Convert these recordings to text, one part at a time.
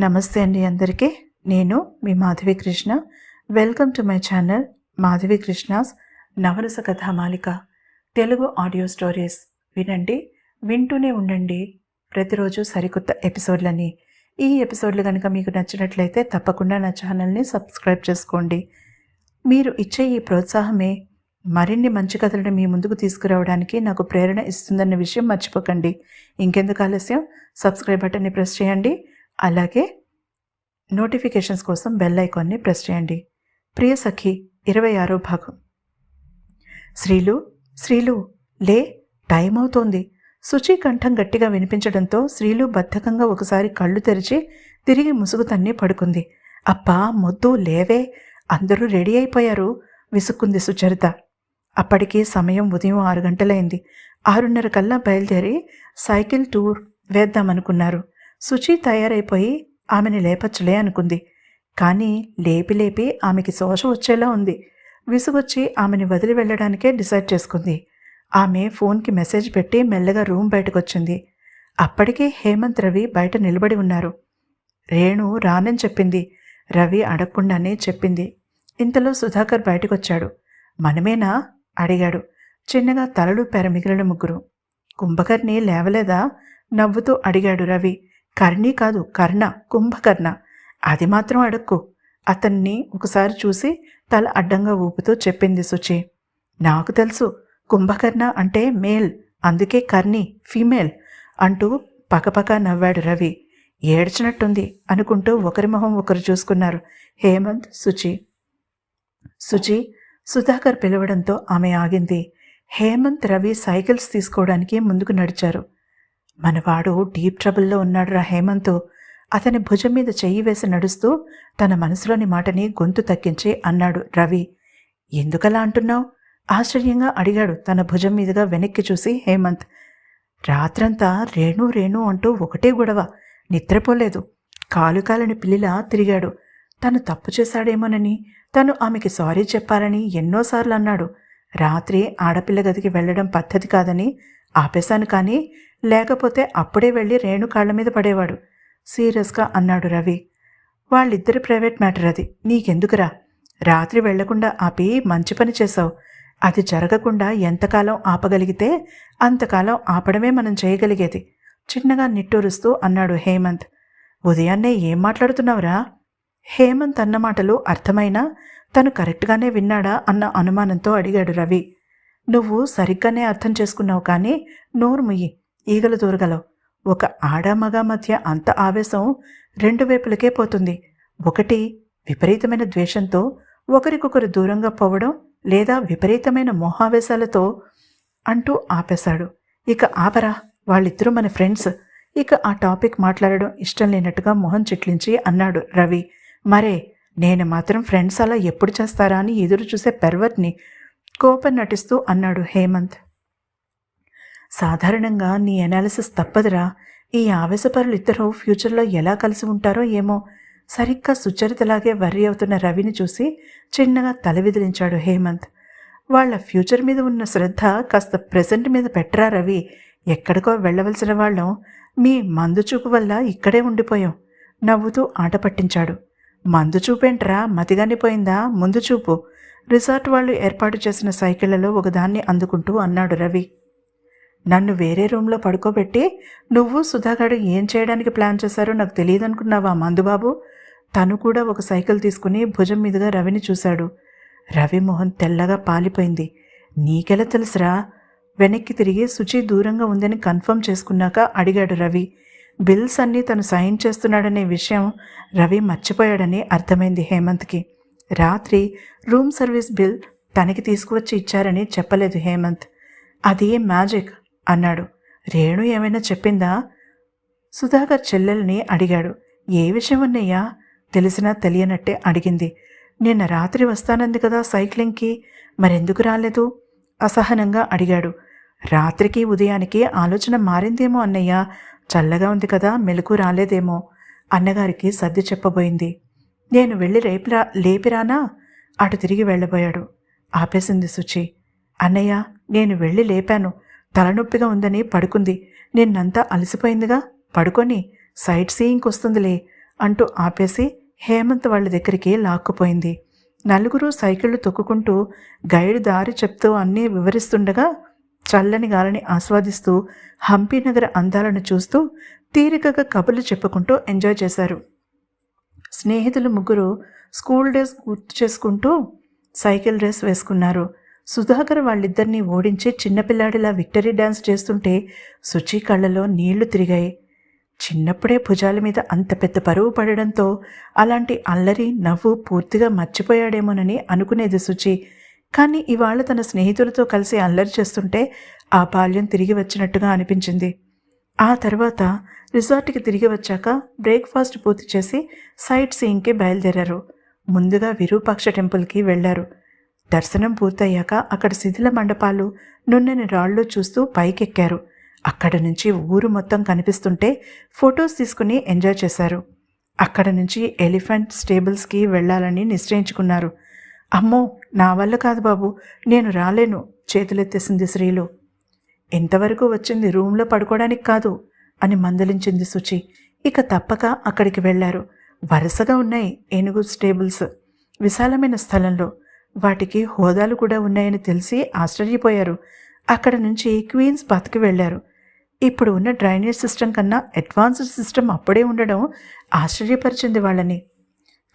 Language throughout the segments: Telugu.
నమస్తే అండి అందరికీ. నేను మీ Madhavi Krishna. Welcome to my channel Madhavi Krishna's Navarasa Kathamalika Telugu audio stories వినండి వింటూనే ఉండండి. ప్రతిరోజు సరికొత్త ఎపిసోడ్లని. ఈ ఎపిసోడ్లు కనుక మీకు నచ్చినట్లయితే తప్పకుండా నా ఛానల్ని సబ్స్క్రైబ్ చేసుకోండి. మీరు ఇచ్చే ఈ ప్రోత్సాహమే మరిన్ని మంచి కథలను మీ ముందుకు తీసుకురావడానికి నాకు ప్రేరణ ఇస్తుందన్న విషయం మర్చిపోకండి. ఇంకెందుకు ఆలస్యం? సబ్స్క్రైబ్ బటన్ని ప్రెస్ చేయండి. అలాగే నోటిఫికేషన్స్ కోసం బెల్ ఐకాన్ని ప్రెస్ చేయండి. ప్రియ సఖి ఇరవై ఆరో భాగం. శ్రీలు శ్రీలు లే టైం అవుతోంది. శుచి కంఠం గట్టిగా వినిపించడంతో శ్రీలు బద్ధకంగా ఒకసారి కళ్ళు తెరిచి తిరిగి ముసుగు తన్ని పడుకుంది. అప్పా మొద్దు లేవే. అందరూ రెడీ అయిపోయారు విసుక్కుంది సుచరిత. అప్పటికి సమయం ఉదయం ఆరు గంటలైంది. ఆరున్నర కల్లా బయలుదేరి సైకిల్ టూర్ వేద్దామనుకున్నారు. శుచి తయారైపోయి ఆమెని లేపచ్చులే అనుకుంది. కానీ లేపి లేపి ఆమెకి శోష వచ్చేలా ఉంది. విసుగొచ్చి ఆమెని వదిలి వెళ్ళడానికే డిసైడ్ చేసుకుంది. ఆమె ఫోన్కి మెసేజ్ పెట్టి మెల్లగా రూమ్ బయటకొచ్చింది. అప్పటికే హేమంత్ రవి బయట నిలబడి ఉన్నారు. రేణు రానని చెప్పింది. రవి అడగకుండానే చెప్పింది. ఇంతలో సుధాకర్ బయటకొచ్చాడు. మనమేనా? అడిగాడు. చిన్నగా తలలు పెరమిగిలిన ముగ్గురు. కుంభకర్ణి లేవలేదా? నవ్వుతూ అడిగాడు రవి. కర్ణి కాదు కర్ణ కుంభకర్ణ. అది మాత్రం అడక్కు. అతన్ని ఒకసారి చూసి తల అడ్డంగా ఊపుతూ చెప్పింది సుచి. నాకు తెలుసు కుంభకర్ణ అంటే మేల్ అందుకే కర్ణి ఫీమేల్ అంటూ పకపక నవ్వాడు రవి. ఏడ్చినట్టుంది అనుకుంటూ ఒకరి మొహం ఒకరు చూసుకున్నారు హేమంత్ సుచి. సుచి సుధాకర్ పిలవడంతో ఆమె ఆగింది. హేమంత్ రవి సైకిల్స్ తీసుకోవడానికి ముందుకు నడిచారు. మనవాడు డీప్ ట్రబుల్లో ఉన్నాడురా హేమంత్. అతని భుజం మీద చెయ్యి వేసి నడుస్తూ తన మనసులోని మాటని గొంతు తగ్గించి అన్నాడు రవి. ఎందుకలా అంటున్నావు? ఆశ్చర్యంగా అడిగాడు తన భుజం మీదుగా వెనక్కి చూసి హేమంత్. రాత్రంతా రేణు రేణు అంటూ ఒకటే గొడవ. నిద్రపోలేదు. కాలు కాలని పిల్లిలా తిరిగాడు. తను తప్పు చేశాడేమోనని తను ఆమెకి సారీ చెప్పాలని ఎన్నోసార్లు అన్నాడు. రాత్రి ఆడపిల్ల గదికి వెళ్ళడం పద్ధతి కాదని ఆపేశాను కానీ లేకపోతే అప్పుడే వెళ్ళి రేణు కాళ్ళ మీద పడేవాడు. సీరియస్గా అన్నాడు రవి. వాళ్ళిద్దరి ప్రైవేట్ మ్యాటర్ అది. నీకెందుకురా? రాత్రి వెళ్ళకుండా ఆపి మంచి పని చేశావు. అది జరగకుండా ఎంతకాలం ఆపగలిగితే అంతకాలం ఆపడమే మనం చేయగలిగేది. చిన్నగా నిట్టూరుస్తూ అన్నాడు హేమంత్. ఉదయాన్నే ఏం మాట్లాడుతున్నావురా? హేమంత్ అన్న మాటలు అర్థమైనా తను కరెక్ట్గానే విన్నాడా అన్న అనుమానంతో అడిగాడు రవి. నువ్వు సరిగ్గానే అర్థం చేసుకున్నావు కానీ నోరు ముయ్యి. ఈగలు దూరగలవు. ఒక ఆడ మగ మధ్య అంత ఆవేశం రెండు వైపులకే పోతుంది. ఒకటి విపరీతమైన ద్వేషంతో ఒకరికొకరు దూరంగా పోవడం లేదా విపరీతమైన మోహావేశాలతో అంటూ ఆపేశాడు. ఇక ఆపరా వాళ్ళిద్దరూ మన ఫ్రెండ్స్. ఇక ఆ టాపిక్ మాట్లాడడం ఇష్టం లేనట్టుగా మొహం చిట్లించి అన్నాడు రవి. మరే నేను మాత్రం ఫ్రెండ్స్ అలా ఎప్పుడు చేస్తారా అని ఎదురు చూసే పెర్వత్ని కోపం నటిస్తూ అన్నాడు హేమంత్. సాధారణంగా నీ అనాలిసిస్ తప్పదురా. ఈ ఆవేశపరులు ఇద్దరు ఫ్యూచర్లో ఎలా కలిసి ఉంటారో ఏమో. సరిగ్గా సుచరితలాగే వర్రీ అవుతున్న రవిని చూసి చిన్నగా తల విదిలించాడు హేమంత్. వాళ్ళ ఫ్యూచర్ మీద ఉన్న శ్రద్ధ కాస్త ప్రెజెంట్ మీద పెట్టరా రవి. ఎక్కడికో వెళ్ళవలసిన వాళ్ళం. మీ మందు చూపు వల్ల ఇక్కడే ఉండిపోయాం. నవ్వుతూ ఆట పట్టించాడు. మందు చూపేంట్రా మతిగాని ముందు చూపు. రిసార్ట్ వాళ్ళు ఏర్పాటు చేసిన సైకిళ్ళలో ఒకదాన్ని అందుకుంటూ అన్నాడు రవి. నన్ను వేరే రూమ్లో పడుకోబెట్టి నువ్వు సుధాగాడు ఏం చేయడానికి ప్లాన్ చేశారో నాకు తెలియదు అనుకున్నావా మందుబాబు? తను కూడా ఒక సైకిల్ తీసుకుని భుజం మీదుగా రవిని చూశాడు. రవి మోహన్ తెల్లగా పాలిపోయింది. నీకెలా తెలుసురా? వెనక్కి తిరిగి శుచి దూరంగా ఉందని కన్ఫర్మ్ చేసుకున్నాక అడిగాడు రవి. బిల్స్ అన్నీ తను సైన్ చేస్తున్నాడనే విషయం రవి మర్చిపోయాడని అర్థమైంది హేమంత్కి. రాత్రి రూమ్ సర్వీస్ బిల్ తనకి తీసుకువచ్చి ఇచ్చారని చెప్పలేదు హేమంత్. అది మ్యాజిక్. అన్నాడు. రేణు ఏమైనా చెప్పిందా? సుధాకర్ చెల్లెల్ని అడిగాడు. ఏ విషయం ఉన్నయ్యా తెలిసినా తెలియనట్టే అడిగింది. నిన్న రాత్రి వస్తానంది కదా సైక్లింగ్కి. మరెందుకు రాలేదు? అసహనంగా అడిగాడు. రాత్రికి ఉదయానికి ఆలోచన మారిందేమో అన్నయ్య. చల్లగా ఉంది కదా మెలకు రాలేదేమో అన్నగారికి సర్ది చెప్పబోయింది. నేను వెళ్ళి రేపురా లేపిరానా అటు తిరిగి వెళ్ళబోయాడు. ఆపేసింది సుచి. అన్నయ్య నేను వెళ్ళి లేపాను. తలనొప్పిగా ఉందని పడుకుంది. నిన్నంతా అలసిపోయిందిగా? పడుకొని సైట్ సీయింగ్కి వస్తుందిలే అంటూ ఆపేసి హేమంత్ వాళ్ళ దగ్గరికి లాక్కుపోయింది. నలుగురు సైకిళ్ళు తొక్కుకుంటూ గైడ్ దారి చెప్తూ అన్నీ వివరిస్తుండగా చల్లని గాలిని ఆస్వాదిస్తూ హంపీనగర అందాలను చూస్తూ తీరికగా కబుర్లు చెప్పుకుంటూ ఎంజాయ్ చేశారు. స్నేహితులు ముగ్గురు స్కూల్ డేస్ గుర్తు చేసుకుంటూ సైకిల్ రేస్ వేసుకున్నారు. సుధాకర్ వాళ్ళిద్దరినీ ఓడించి చిన్నపిల్లాడిలా విక్టరీ డ్యాన్స్ చేస్తుంటే శుచి కళ్ళలో నీళ్ళు తిరిగాయి. చిన్నప్పుడే భుజాల మీద అంత పెద్ద పరువు పడడంతో అలాంటి అల్లరి నవ్వు పూర్తిగా మర్చిపోయాడేమోనని అనుకునేది శుచి కానీ ఇవాళ తన స్నేహితులతో కలిసి అల్లరి చేస్తుంటే ఆ బాల్యం తిరిగి వచ్చినట్టుగా అనిపించింది. ఆ తర్వాత రిసార్ట్కి తిరిగి వచ్చాక బ్రేక్ఫాస్ట్ పూర్తి చేసి సైట్ సీయింగ్కి బయలుదేరారు. ముందుగా విరూపాక్ష టెంపుల్కి వెళ్ళారు. దర్శనం పూర్తయ్యాక అక్కడ శిథిల మండపాలు నున్నని రాళ్ళు చూస్తూ పైకెక్కారు. అక్కడ నుంచి ఊరు మొత్తం కనిపిస్తుంటే ఫొటోస్ తీసుకుని ఎంజాయ్ చేశారు. అక్కడ నుంచి ఎలిఫెంట్ స్టేబుల్స్కి వెళ్ళాలని నిశ్చయించుకున్నారు. అమ్మో నా వల్ల కాదు బాబు నేను రాలేను చేతులెత్తేసింది శ్రీలు. ఎంతవరకు వచ్చింది రూమ్లో పడుకోవడానికి కాదు అని మందలించింది శుచి ఇక తప్పక అక్కడికి వెళ్ళారు వరుసగా ఉన్నాయి ఏనుగు స్టేబుల్స్. విశాలమైన స్థలంలో వాటికి హోదాలు కూడా ఉన్నాయని తెలిసి ఆశ్చర్యపోయారు. అక్కడ నుంచి క్వీన్స్ బతికి వెళ్ళారు ఇప్పుడు ఉన్న డ్రైనేజ్ సిస్టమ్ కన్నా అడ్వాన్స్డ్ సిస్టమ్ అప్పుడే ఉండడం ఆశ్చర్యపరిచింది వాళ్ళని.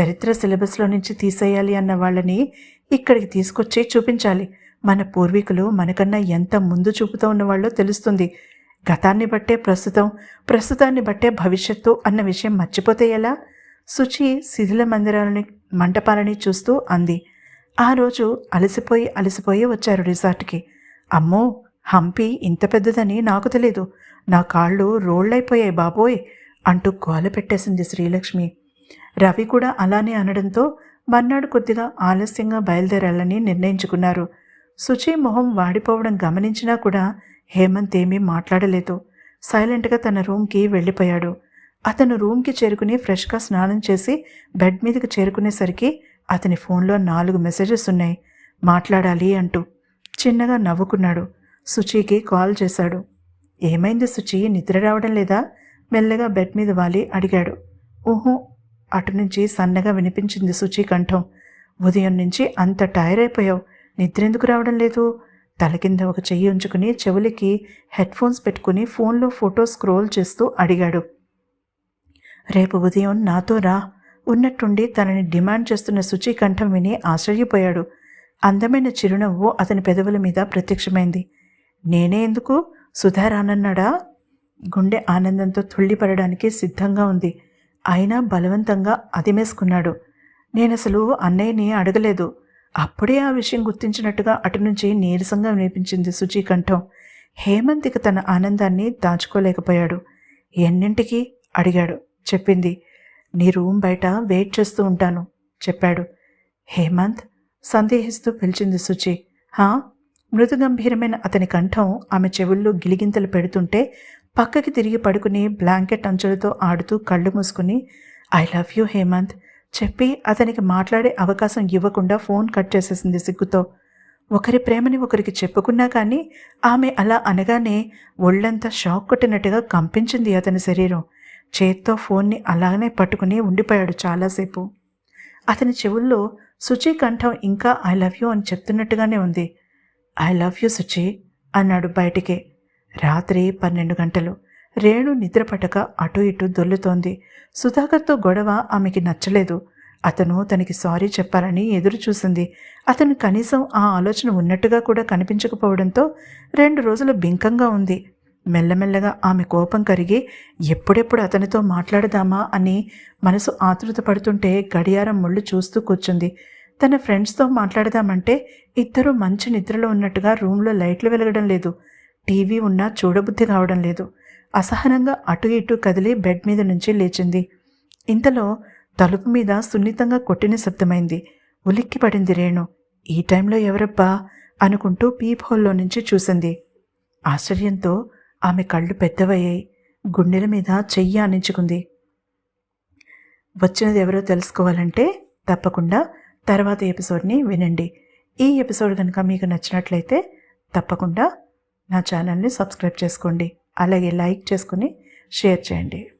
చరిత్ర సిలబస్లో నుంచి తీసేయాలి అన్న వాళ్ళని ఇక్కడికి తీసుకొచ్చి చూపించాలి. మన పూర్వీకులు మనకన్నా ఎంత ముందు చూపుతూ ఉన్నవాళ్ళో తెలుస్తుంది. గతాన్ని బట్టే ప్రస్తుతం ప్రస్తుతాన్ని బట్టే భవిష్యత్తు అన్న విషయం మర్చిపోతే ఎలా? శుచి శిథిల మందిరాలని మంటపాలని చూస్తూ అంది. ఆ రోజు అలసిపోయి అలసిపోయి వచ్చారు రిసార్ట్కి. అమ్మో! హంపి ఇంత పెద్దదని నాకు తెలీదు. నా కాళ్ళు రోళ్ళైపోయాయి బాబోయ్! అంటూ గోల పెట్టేసింది శ్రీలక్ష్మి. రవి కూడా అలానే అనడంతో మర్నాడు కొద్దిగా ఆలస్యంగా బయలుదేరాలని నిర్ణయించుకున్నారు. సుచి మొహం వాడిపోవడం గమనించినా కూడా హేమంత్ ఏమీ మాట్లాడలేదు. సైలెంట్గా తన రూమ్కి వెళ్ళిపోయాడు. అతను రూమ్కి చేరుకుని ఫ్రెష్గా స్నానం చేసి బెడ్ మీదకి చేరుకునేసరికి అతని ఫోన్లో నాలుగు మెసేజెస్ ఉన్నాయి. మాట్లాడాలి అంటూ చిన్నగా నవ్వుకున్నాడు. సుచికి కాల్ చేశాడు. ఏమైంది సుచి? నిద్ర రావడం లేదా? మెల్లగా బెడ్ మీద వాలి అడిగాడు. ఊహో అటు నుంచి సన్నగా వినిపించింది సుచి కంఠం. ఉదయం నుంచి అంత టైర్ అయిపోయావు. నిద్ర ఎందుకు రావడం లేదు? తల కింద ఒక చెయ్యి ఉంచుకుని చెవులకి హెడ్ ఫోన్స్ పెట్టుకుని ఫోన్లో ఫోటో స్క్రోల్ చేస్తూ అడిగాడు. రేపు ఉదయం నాతో రా. ఉన్నట్టుండి తనని డిమాండ్ చేస్తున్న శుచి కంఠం విని ఆశ్చర్యపోయాడు. అందమైన చిరునవ్వు అతని పెదవుల మీద ప్రత్యక్షమైంది. నేనే ఎందుకు? సుధారానన్నాడా గుండె ఆనందంతో తుళ్ళిపడడానికి సిద్ధంగా ఉంది. అయినా బలవంతంగా అదిమేసుకున్నాడు. నేనసలు అన్నయ్యని అడగలేదు. అప్పుడే ఆ విషయం గుర్తించినట్టుగా అటు నుంచి నీరసంగా వినిపించింది శుచి కంఠం. హేమంతికి తన ఆనందాన్ని దాచుకోలేకపోయాడు. ఎన్నింటికి? అడిగాడు. చెప్పింది. నీ రూమ్ బయట వెయిట్ చేస్తూ ఉంటాను చెప్పాడు. హేమంత్ సందేహిస్తూ పిలిచింది శుచి హా? మృదుగంభీరమైన అతని కంఠం ఆమె చెవుల్లో గిలిగింతలు పెడుతుంటే పక్కకి తిరిగి పడుకుని బ్లాంకెట్ అంచులతో ఆడుతూ కళ్ళు మూసుకుని ఐ లవ్ యూ హేమంత్ చెప్పి అతనికి మాట్లాడే అవకాశం ఇవ్వకుండా ఫోన్ కట్ చేసేసింది సిగ్గుతో. ఒకరి ప్రేమని ఒకరికి చెప్పుకున్నా కానీ ఆమె అలా అనగానే ఒళ్ళంతా షాక్ కొట్టినట్టుగా కంపించింది అతని శరీరం. చేత్తో ఫోన్ని అలాగనే పట్టుకుని ఉండిపోయాడు చాలాసేపు. అతని చెవుల్లో సుచి కంఠం ఇంకా ఐ లవ్ యూ అని చెప్తున్నట్టుగానే ఉంది. ఐ లవ్ యూ సుచి అన్నాడు బయటికే. రాత్రి పన్నెండు గంటలు. రేణు నిద్రపట్టక అటు ఇటు దొల్లుతోంది సుధాకర్తో గొడవ ఆమెకి నచ్చలేదు. అతను తనకి సారీ చెప్పాలని ఎదురు చూసింది అతను కనీసం ఆ ఆలోచన ఉన్నట్టుగా కూడా కనిపించకపోవడంతో రెండు రోజులు బింకంగా ఉంది. మెల్లమెల్లగా ఆమె కోపం కరిగి ఎప్పుడెప్పుడు అతనితో మాట్లాడదామా? అని మనసు ఆతృత పడుతుంటే గడియారం ముళ్ళు చూస్తూ కూర్చుంది. తన ఫ్రెండ్స్తో మాట్లాడదామంటే ఇద్దరు మంచి నిద్రలో ఉన్నట్టుగా రూమ్లో లైట్లు వెలగడం లేదు. టీవీ ఉన్నా చూడబుద్ధి కావడం లేదు. అసహనంగా అటు ఇటు కదిలి బెడ్ మీద నుంచి లేచింది. ఇంతలో తలుపు మీద సున్నితంగా కొట్టిన శబ్దమైంది. ఉలిక్కి పడింది రేణు. ఈ టైంలో ఎవరబ్బా? అనుకుంటూ పీప్ హోల్లో నుంచి చూసింది. ఆశ్చర్యంతో ఆమె కళ్ళు పెద్దవయ్యాయి. గుండెల మీద చెయ్యి ఆనించుకుంది. వచ్చినది ఎవరో తెలుసుకోవాలంటే తప్పకుండా తర్వాత ఎపిసోడ్ని వినండి. ఈ ఎపిసోడ్ కనుక మీకు నచ్చినట్లయితే తప్పకుండా నా ఛానల్ని సబ్స్క్రైబ్ చేసుకోండి. అలాగే లైక్ చేసుకుని షేర్ చేయండి.